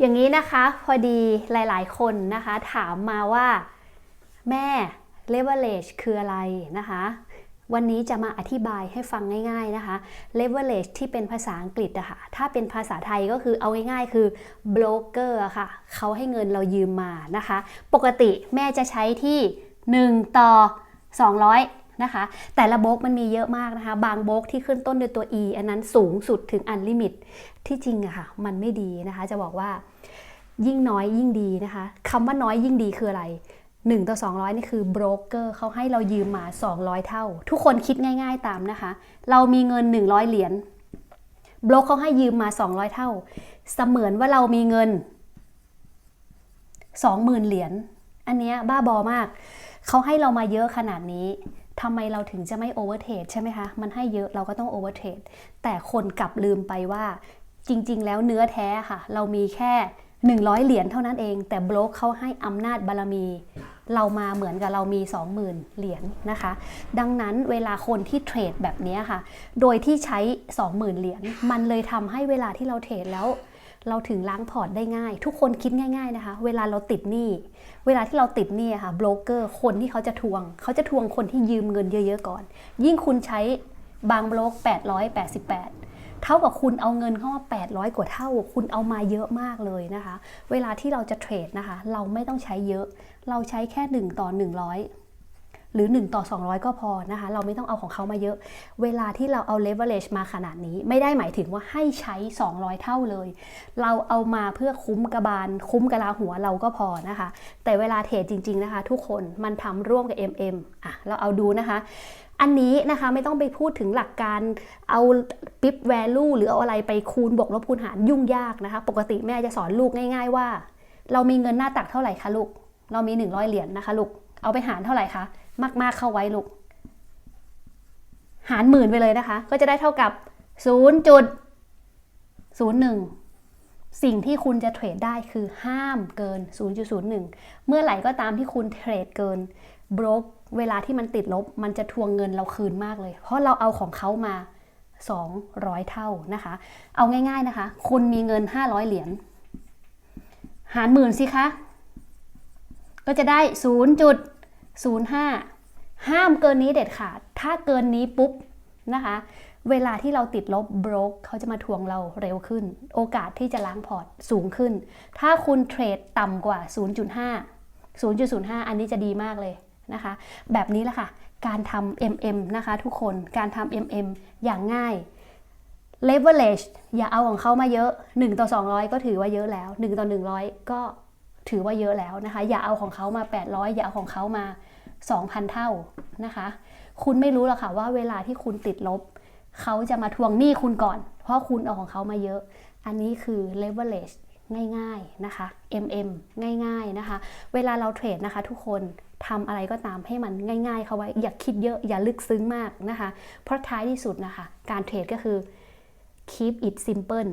อย่างนี้นะคะพอดีหลายๆ คนนะคะถามมาว่าแม่ leverage คืออะไรนะคะวันนี้จะมาอธิบายให้ฟังง่าย ๆนะคะ leverage ที่เป็นภาษาอังกฤษอะค่ะ ถ้าเป็นภาษาไทยก็คือเอาง่ายๆ คือ broker อะค่ะ เขาให้เงินเรายืมมานะคะ ปกติแม่จะใช้ที่ 1 ต่อ 200 นะคะ แต่ละโบล็อกมันมีเยอะมากนะคะ บางโบล็อกที่ขึ้นต้นด้วยตัว e อันนั้นสูงสุดถึงอันลิมิตที่จริงอะค่ะ มันไม่ดีนะคะ จะบอกว่ายิ่งน้อยยิ่งดีนะคะคำว่าน้อยยิ่งดีคืออะไร1ต่อ200 นี่คือโบรกเกอร์เขาให้เรายืมมา 200 เท่า ทุกคนคิดง่าย ๆตามนะคะ เรามีเงิน 100 เหรียญโบรกเขาให้ยืมมา 200 เท่า เสมือนว่าเรามีเงิน 20,000 เหรียญอันเนี้ยบ้าบอมาก เขาให้เรามาเยอะขนาดนี้ ทำไมเราถึงจะไม่โอเวอร์เทรดใช่ไหมคะ มันให้เยอะเราก็ต้องโอเวอร์เทรดแต่คนกลับลืมไปว่า จริง ๆ แล้วเนื้อแท้ค่ะ เรามีแค่ 100 เหรียญเท่านั้นเอง แต่โบรกเขาให้อำนาจบารมี เรามาเหมือนกับเรามี 20,000 เหรียญนะคะ ดังนั้นเวลาคนที่เทรดแบบนี้ค่ะ โดยที่ใช้ 20,000 เหรียญมันเลยทำให้เวลาที่เราเทรดแล้ว เราถึงล้างพอร์ตได้ง่าย ทุกคนคิดง่าย ๆนะคะ เวลาเราติดหนี้เวลาที่เราติดหนี้ค่ะโบรกเกอร์คนที่เขาจะทวง เขาจะทวงคนที่ยืมเงินเยอะๆก่อน ยิ่งคุณใช้บางโบรก888เท่ากับคุณเอาเงินเข้ามา 800 กว่าเท่า คุณเอามาเยอะมากเลยนะคะ เวลาที่เราจะเทรดนะคะ เราไม่ต้องใช้เยอะ เราใช้แค่ 1 ต่อ 100 หรือ 1 ต่อ 200 ก็พอนะคะ เราไม่ต้องเอาของเขามาเยอะ เวลาที่เราเอา leverage มาขนาดนี้ ไม่ได้หมายถึงว่าให้ใช้ 200 เท่าเลย เราเอามาเพื่อคุ้มกระบาล คุ้มกระลาหัวเราก็พอนะคะ แต่เวลาเทรดจริง ๆ นะคะ ทุกคนมันทำร่วมกับ MM อะเราเอาดูนะคะอันนี้นะคะไม่ต้องไปพูดถึงหลักการเอาปิ๊บ value หรือเอาอะไรไปคูณบวกลบคูณหารยุ่งยากนะคะ ปกติแม่จะสอนลูกง่าย ๆ ว่า เรามีเงินหน้าตักเท่าไหร่คะลูก เรามี 100 เหรียญนะคะลูก เอาไปหารเท่าไหร่คะมาก ๆเข้าไว้ลูก หารหมื่นไปเลยนะคะ ก็จะได้เท่ากับ 0.01 สิ่งที่คุณจะเทรดได้คือห้ามเกิน 0.01 เมื่อไหร่ก็ตามที่คุณเทรดเกินบล็อกเวลาที่มันติดลบ มันจะทวงเงินเราคืนมากเลย เพราะเราเอาของเขามา 200 เท่านะคะ เอาง่าย ๆนะคะ คุณมีเงิน 500 เหรียญหารหมื่นสิคะ ก็จะได้ 0.05 ห้ามเกินนี้เด็ดขาด ถ้าเกินนี้ปุ๊บนะคะ เวลาที่เราติดลบบล็อกเขาจะมาทวงเราเร็วขึ้น โอกาสที่จะล้างพอร์ตสูงขึ้น ถ้าคุณเทรดต่ำกว่า 0.5 0.05 อันนี้จะดีมากเลยนะคะ แบบนี้แหละค่ะ การทำ MM นะคะทุกคน การทำ MM อย่างง่าย leverage อย่าเอาของเขามาเยอะ 1 ต่อ 200 ก็ถือว่าเยอะแล้ว 1 ต่อ 100 ก็ ถือว่าเยอะแล้วนะคะ อย่าเอาของเขามา 800 อย่าเอาของเขามา 2,000 เท่านะคะ คุณไม่รู้หรอกค่ะว่าเวลาที่คุณติดลบ เขาจะมาทวงหนี้คุณก่อน เพราะคุณเอาของเขามาเยอะ อันนี้คือ leverage ง่ายๆนะคะ MM ง่ายๆนะคะ เวลาเราเทรดนะคะทุกคนทำอะไรก็ตามให้มันง่ายๆ เข้าไว้ อย่าคิดเยอะอย่าลึกซึ้งมากนะคะ เพราะท้ายที่สุดนะคะ การเทรดก็คือ keep it simple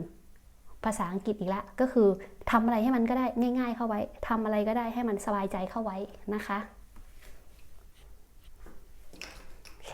ภาษาอังกฤษอีกแล้วก็คือทำอะไรให้มันก็ได้ง่าย ๆ เข้าไว้ทำอะไรก็ได้ให้มันสบายใจเข้าไว้นะคะโอเค